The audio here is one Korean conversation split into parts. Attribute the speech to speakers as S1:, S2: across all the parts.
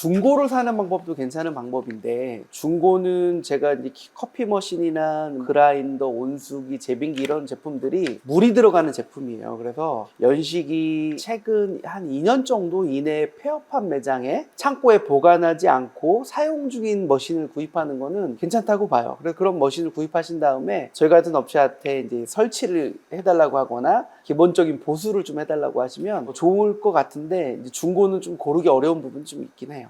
S1: 중고를 사는 방법도 괜찮은 방법인데 중고는 제가 이제 키- 커피 머신이나 그라인더, 온수기, 제빙기 이런 제품들이 물이 들어가는 제품이에요. 그래서 연식이 최근 한 2년 정도 이내에 폐업한 매장에 창고에 보관하지 않고 사용 중인 머신을 구입하는 거는 괜찮다고 봐요. 그래서 그런 머신을 구입하신 다음에 저희 같은 업체한테 이제 설치를 해달라고 하거나 기본적인 보수를 좀 해달라고 하시면 뭐 좋을 것 같은데 중고는 좀 고르기 어려운 부분이 좀 있긴 해요.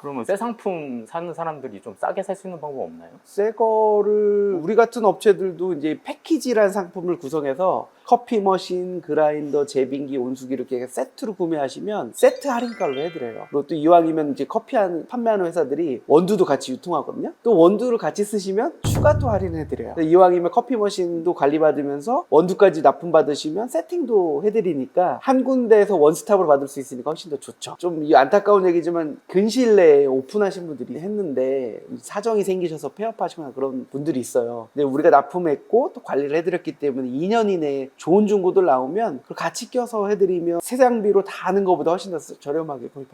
S2: 그러면 새 상품 사는 사람들이 좀 싸게 살 수 있는 방법 없나요?
S1: 새 거를 우리 같은 업체들도 이제 패키지란 상품을 구성해서 커피 머신, 그라인더, 제빙기, 온수기 이렇게 세트로 구매하시면 세트 할인가로 해드려요. 그리고 또 이왕이면 이제 커피 한, 판매하는 회사들이 원두도 같이 유통하거든요. 또 원두를 같이 쓰시면 추가 또 할인해드려요. 이왕이면 커피 머신도 관리받으면서 원두까지 납품받으시면 세팅도 해드리니까 한 군데에서 원스톱으로 받을 수 있으니까 훨씬 더 좋죠. 좀이 안타까운 얘기지만 근시일 내에 오픈하신 분들이 했는데 사정이 생기셔서 폐업하시거나 그런 분들이 있어요. 근데 우리가 납품했고 또 관리를 해드렸기 때문에 2년 이내에 좋은 중고들 나오면 그걸 같이 껴서 해드리면 새 장비로 다 하는 것보다 훨씬 더 저렴하게 구입할